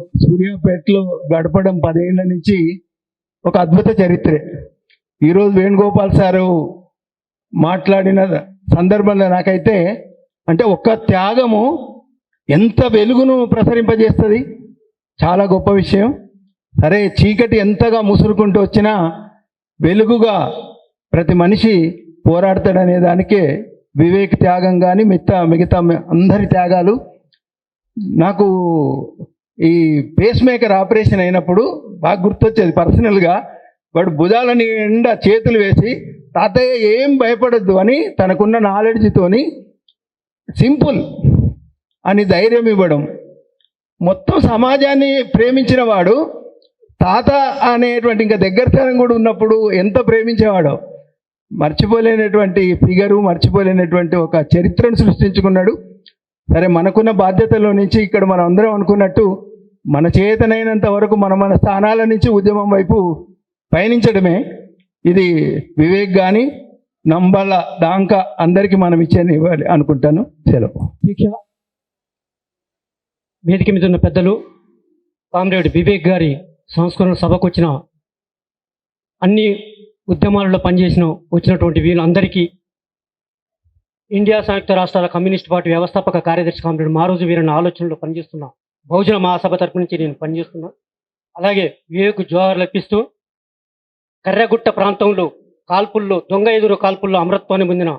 సూర్యాపేటలో గడపడం పదేళ్ళ నుంచి ఒక అద్భుత చరిత్రే. ఈరోజు వేణుగోపాల్ సారు మాట్లాడిన సందర్భంలో నాకైతే అంటే ఒక్క త్యాగము ఎంత వెలుగును ప్రసరింపజేస్తుంది? చాలా గొప్ప విషయం. సరే చీకటి ఎంతగా ముసురుకుంటూ వచ్చినా వెలుగుగా ప్రతి మనిషి పోరాడతాడనే దానికే వివేక్ త్యాగం కానీ మిగతా మిగతా అందరి త్యాగాలు. నాకు ఈ పేస్ మేకర్ ఆపరేషన్ అయినప్పుడు బాగా గుర్తొచ్చేది పర్సనల్గా వాడు భుజాల నిండా చేతులు వేసి తాతయ్య ఏం భయపడద్దు అని తనకున్న నాలెడ్జ్తోని సింపుల్ అని ధైర్యం ఇవ్వడం. మొత్తం సమాజాన్ని ప్రేమించిన వాడు తాత అనేటువంటి ఇంకా దగ్గరతనం కూడా ఉన్నప్పుడు ఎంత ప్రేమించేవాడో. మర్చిపోలేనటువంటి ఫిగరు మర్చిపోలేనటువంటి ఒక చరిత్రను సృష్టించుకున్నాడు. సరే మనకున్న బాధ్యతలో నుంచి ఇక్కడ మనం అందరం అనుకున్నట్టు మన చేతనైనంత వరకు మన మన స్థానాల నుంచి ఉద్యమం వైపు పయనించడమే. ఇది వివేక్ కానీ నంబల దాంక అందరికీ మనం ఇచ్చేది ఇవ్వాలి అనుకుంటాను. సెలవు. వేదిక మీద ఉన్న పెద్దలు కామ్రేడ్ వివేక్ గారి సంస్కరణ సభకు వచ్చిన అన్ని ఉద్యమాలలో పనిచేసిన వచ్చినటువంటి వీళ్ళందరికీ ఇండియా సంయుక్త రాష్ట్రాల కమ్యూనిస్ట్ పార్టీ వ్యవస్థాపక కార్యదర్శి కామ్రేడ్ మారోజు వీరన్న ఆలోచనలో పనిచేస్తున్నా బహుజన మహాసభ తరపు నుంచి నేను పనిచేస్తున్నా. అలాగే వివేక్ జోహార్ లభిస్తూ కర్రగుట్ట ప్రాంతంలో కాల్పుల్లో దొంగ ఎదురు కాల్పుల్లో అమరత్వాన్ని పొందిన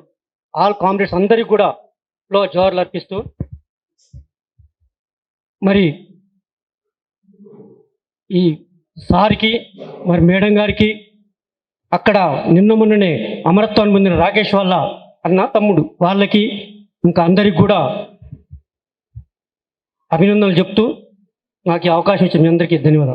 ఆల్ కామ్రేడ్స్ అందరికీ కూడా లో జోహార్లు అర్పిస్తూ మరి ఈ సార్కి మరి మేడం గారికి అక్కడ నిన్న మొన్ననే అమరత్వాన్ని పొందిన రాకేష్ వాళ్ళ అన్న తమ్ముడు వాళ్ళకి ఇంకా అందరికి కూడా అభినందనలు చెప్తూ నాకు ఈ అవకాశం ఇచ్చిన మీ అందరికీ ధన్యవాదాలు